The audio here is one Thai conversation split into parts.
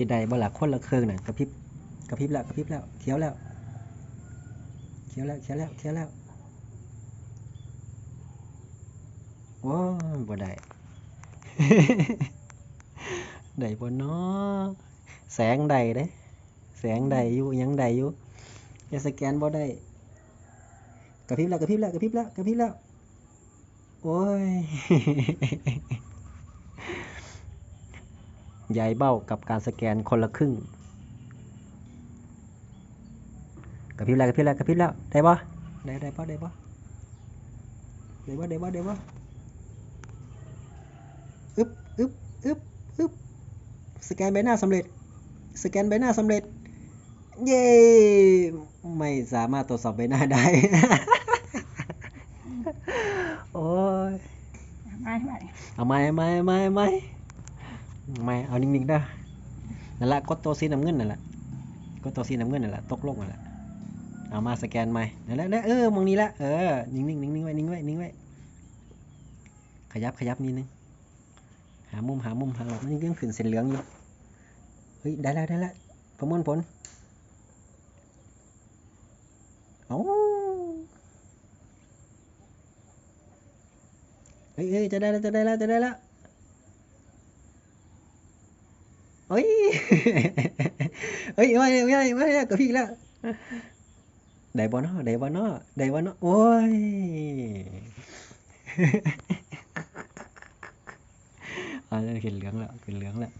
สิได้บ่ล่ะคนละเครื่องน่ะกระพริบกระพริบแล้วกระพริบแล้วเขียวแล้วเขียวแล้วเขียวแล้วเขียวแล้วโอ้ยบ่ได้ได้บ่เนาะแสงใดเด้แสงใดอยู่ยังใดอยู่อย่าสแกนบ่ได้กระพริบแล้วกระพริบแล้วกระพริบแล้วกระพริบแล้วโอ้ย ใหญ่เบ้ากับการสแกนคนละครึ่งกระพริบแล้วกระพริบแล้วกระพริบแล้วได้ปะได้ได้ปะได้ปะได้ปะได้ปะได้ปะอึ๊บอึ๊บอึ๊บอึ๊บสแกนใบหน้าสำเร็จ สแกนใบหน้าสำเร็จ เย้ไม่สามารถตรวจสอบใบหน้าได้ โอ้ยไม่ไม่เอาไม่ไม่ไม่ไม่ ไม่เอานิ่งๆเด้นั่นแหละกดตัวสีน้ำเงินนั่นแหละกดตัวสีน้ำเงินนั่นแหละตกลงนั่นแหละเอามาสแกนใหม่นั่นแหละเออมองนี้ละเออนิ่งๆนิ่งๆไว้นิ่งไว้นิ่งไว้ขยับขยับนิดนึงหามุมหามุมหามันยังขึ้นเส้นเหลืองอยู่เฮ้ยได้แล้วได้แล้วประมวลผลเอาเฮ้ยจะได้แล้วจะได้แล้วจะได้แล้ว เฮ้ย เฮ้ยไม่ไม่ไม่ไม่กับพี่แล้วได้บ่เนาะได้บ่เนาะได้บ่เนาะโอ้ยอ่าขึ้นเหลืองแล้วขึ้นเหลืองแล้ว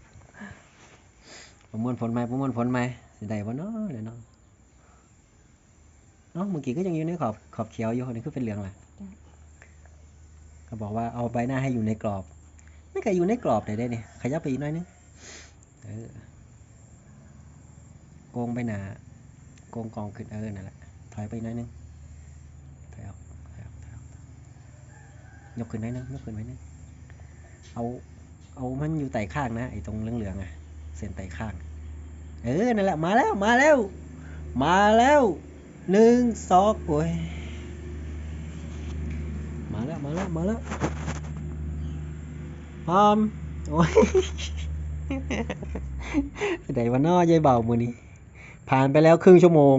ประมวลผลไหมประมวลผลไหมสิได้บ่เนาะเดี๋ยวเนาะเนาะเมื่อกี้ก็ยังอยู่ในขอบขอบเขียวอยู่อันนี้คือเป็นเหลืองแหละเขาบอกว่าเอาใบหน้าให้อยู่ในกรอบไม่เคยอยู่ในกรอบเลยได้เนี่ยขยับไปอีกหน่อยนึงเออ โกงไปหนาโกงกองขึ้นเออนั่นแหละถอยไปน่อยนึงถอยออกถอยออกถอยออกยกขึ้นน่อยนึงยกขึ้นไว้นึงเอาเอามันอยู่ไต่ข้างนะไอ้ตรงเหลืองๆอะเส้นไต่ข้าง เออนั่นแหละมาแล้วมาแล้ว มาแล้วหนึ่งสองโอ้ยมาแล้วมาแล้วมาแล้วพร้อมโอ้ย ได้วันนอยายเบามือนี้ ผ่านไปแล้วครึ่งชั่วโมง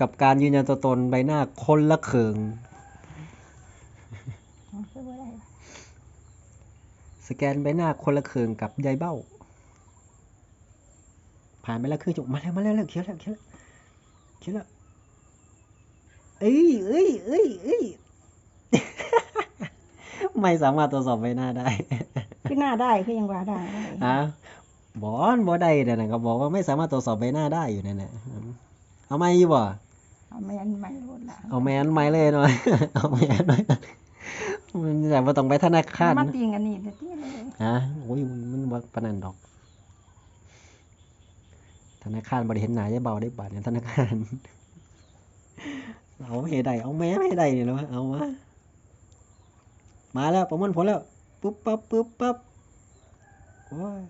กับการยืนยันตัวตนใบหน้าคนละเคืองคือว่าอะไรสแกนใบหน้าคนละเคืองกับยายเบ้า ผ่านไปแล้วครึ่งชั่วโมงมาแล้วมาแล้วแล้วเขียวแล้วเขียวแล้วเขียวแล้วเอ้ยเอ้ยเอ้ยเอ้ยไม่สามารถตรวจสอบใบหน้าได้คือหน้าได้คือยังว่าได้ได้อะ บอนบ่ได้นั่นน่ะก็บอกว่าไม่สามารถตรวจสอบใบหน้าได้อยู่นั่นน่ะเอาไม่อยู่บ่เอาไม่อันไม่รู้ละเอาแมนไม่เลยหน่อยเอาแมนหน่อยมันแต่ว่าต้องไปธนาคารมานะติงอันนี้เดี๋ยวที่เลยฮะโอ้ยมันบ่ปานนันดอก ธนาคารบริเห็นหนายายเบาได้บาทเนี่ยธนาคารเอาเฮใดเอาแม่ให้ใดเนี่ยเนาะเอามามาแล้วประมวลผลแล้วปุ๊บปั๊บปุ๊บปั๊บโอ้ย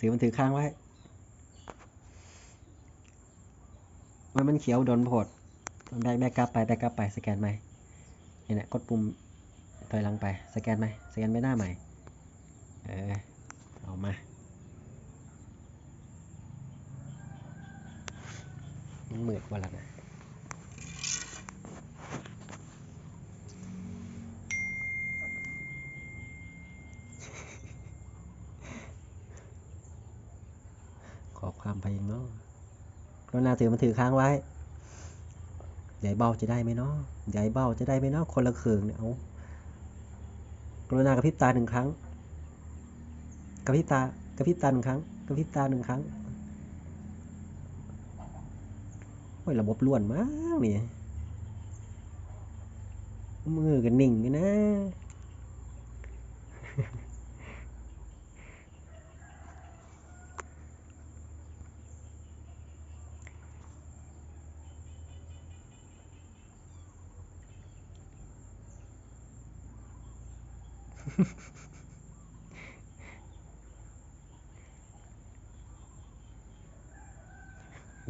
ถือมันถือข้างไว้ มันมันเขียวโดนโผดแบกแบกกลับไปแบกกลับไปสแกนไหมนี่แหละกดปุ่มถอยหลังไปสแกนไหมสแกนใบหน้าใหม่ เออเอามามันมืดว่าแล้วนะ ความพยังเนาะกรุณาถือมันถือค้างไว้ใหญ่เบาจะได้ไหมเนาะใหญ่เบาจะได้ไหมเนาะคนละเคืองเนี่ยเอากรุณากระพริบตาหนึ่งครั้งกระพริบตากระพริบตาหนึ่งครั้งกระพริบตาหนึ่งครั้งโอ้ยระบบล้วนมากนี่มือกันนิ่งกันนะ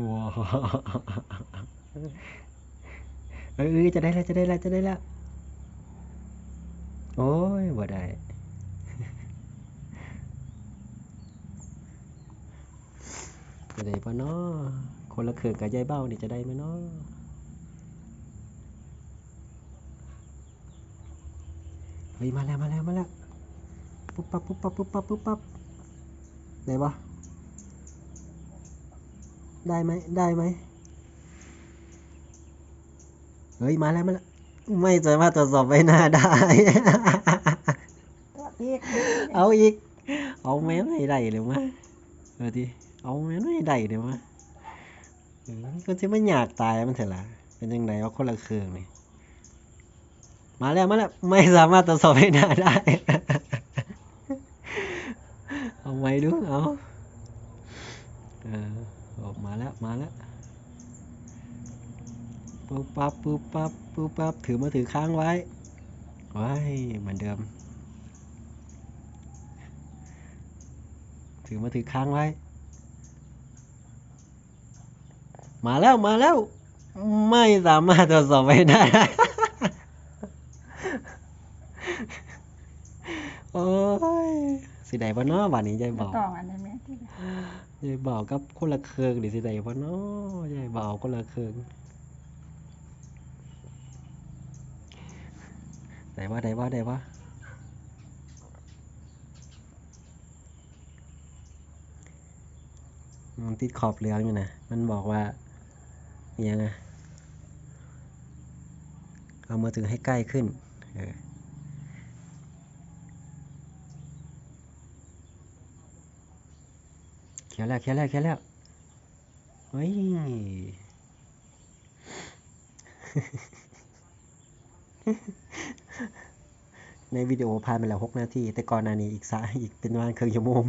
ว้าเออจะได้แล้วจะได้แล้วจะได้แล้วโอ้ยบ่ได้จะได้ปะเนาะคนละเขื่อนกับยายเบ้านี่จะได้ไหมเนาะ ฮ้ยมาแล้วมาแล้วมาแล้วปุ๊บปั๊บปุ๊บปั๊บปุ๊บปั๊บปุ๊บปั๊บได้ปะได้ไหมได้ไหมเฮ้ยมาแล้วมาแล้วไม่สามารถตรวจสอบใบหน้าได้ตัวอีกเอาอีก เอาแม่นให้ได้เลยวะเออทีเอาแม่นให้ได้เลยวะเออก็จะไม่อยากตายมันเถอะล่ะเป็นยังไงว่าคนละเครื่องนี่ มาแล้วมาแล้วไม่สามารถตรวจสอบให้หน้าได้ เอาไว้ดูเอาเออออกมาแล้วมาแล้วปุ๊บปั๊บปุ๊บปั๊บปุ๊บปั๊บถือมาถือค้างไว้ไว้เหมือนเดิม ถือมาถือค้างไว้ มาแล้วมาแล้ว ไม่สามารถตรวจสอบไปได้ โอ้ยสิได้บ่เนาะวันนี้ยายบอกต้องอันนี้แม่ที่ยายบอกกับคนละเครื่องดิสิได้บ่เนาะยายบอกคนละเครื่องได้ว่าได้ว่าได้ว่ามันติดขอบเหลืองอยู่นะ มันบอกว่าอหยังไงเอามือถือให้ใกล้ขึ้น เออ เขียแล้วเขียวแล้วเขียแล้วเฮ้ยในวิดีโอผ่านไปแล้วหกนาที แต่ก่อนหน้านี้อีกสาอีกเป็นประมาณครึ่งชั่วโมง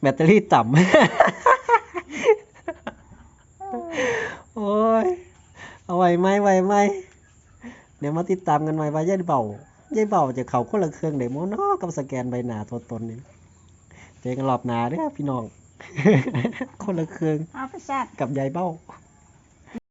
แบตเตอรี่ต่ำ โอ้ย เอาไว้ไหมไว้ไหม เดี๋ยวมาติดตามกันใหม่ว่ายายเบา ยายเบาจะเขาคนละเครื่องเดโมเนาะกับสแกนใบหน้าตัวตนนี่เจอกันรอบหน้าเด้อพี่น้อง คนละเครื่องเอาไปซัดกับยายเบ้า